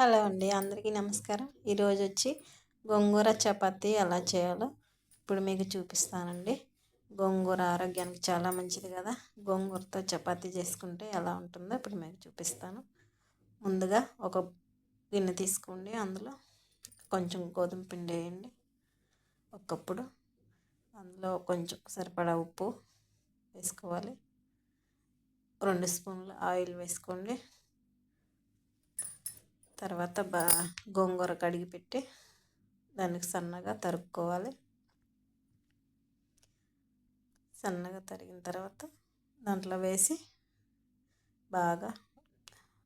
Hello అండి అందరికీ నమస్కారం. ఈరోజు వచ్చి గోంగూర చపాతీ ఎలా చేయాలో ఇప్పుడు మీకు చూపిస్తానండి. గోంగూర ఆరోగ్యానికి చాలా మంచిది కదా. గోంగూరతో చపాతీ చేసుకుంటే ఎలా ఉంటుందో ఇప్పుడు మీకు చూపిస్తాను. ముందుగా ఒక గిన్నె తీసుకోండి అందులో కొంచెం గోధుమ పిండి వేయండి. ఒకప్పుడు అందులో కొంచెం సరిపడా ఉప్పు వేసుకోవాలి. రెండు స్పూన్లు ఆయిల్ వేసుకోండి. తర్వాత బా గోంగూర కడిగి పెట్టి దానికి సన్నగా తరుక్కోవాలి. సన్నగా తరిగిన తర్వాత దాంట్లో వేసి బాగా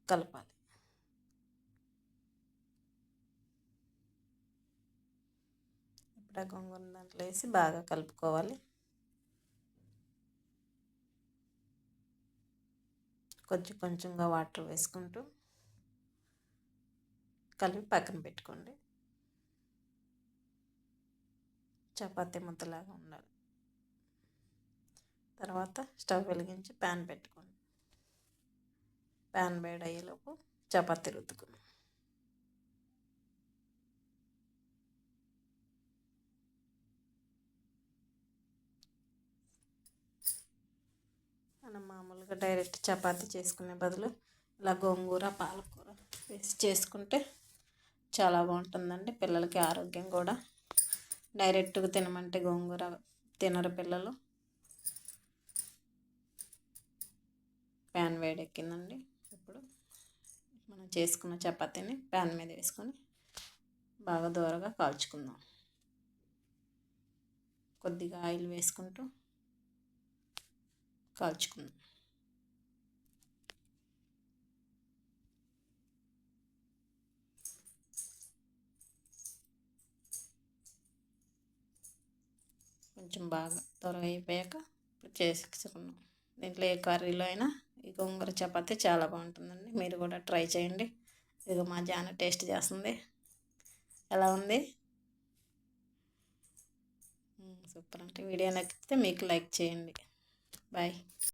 కలపాలి. ఇప్పుడు ఆ గోంగూర దాంట్లో వేసి బాగా కలుపుకోవాలి. కొంచెం కొంచెంగా వాటర్ వేసుకుంటూ కలిపి పక్కన పెట్టుకోండి. చపాతీ ముద్దలాగా ఉండాలి. తర్వాత స్టవ్ వెలిగించి ప్యాన్ పెట్టుకోండి. ప్యాన్ వేడయ్యేలోపు చపాతీ రుద్దుకుని మనం మామూలుగా డైరెక్ట్ చపాతీ చేసుకునే బదులు ఇలా గోంగూర పాలకూర వేసి చేసుకుంటే చాలా బాగుంటుందండి పిల్లలకి ఆరోగ్యం కూడా. డైరెక్ట్గా తినమంటే గోంగూర తినరు పిల్లలు. ప్యాన్ వేడెక్కిందండి ఇప్పుడు. మనం చేసుకున్న చపాతీని ప్యాన్ మీద వేసుకొని బాగా దూరగా కాల్చుకుందాం. కొద్దిగా ఆయిల్ వేసుకుంటూ కాల్చుకుందాం. కొంచెం బాగా త్వరగా అయిపోయాక ఇప్పుడు చేసుకున్నాం దీంట్లో ఏ కర్రీలో అయినా ఈ గోంగూర చపాతీ చాలా బాగుంటుందండి. మీరు కూడా ట్రై చేయండి. ఇదిగో మా జాన టేస్ట్ చేస్తుంది. ఎలా ఉంది? సూపర్ అంటే వీడియో నచ్చితే మీకు లైక్ చేయండి. బాయ్.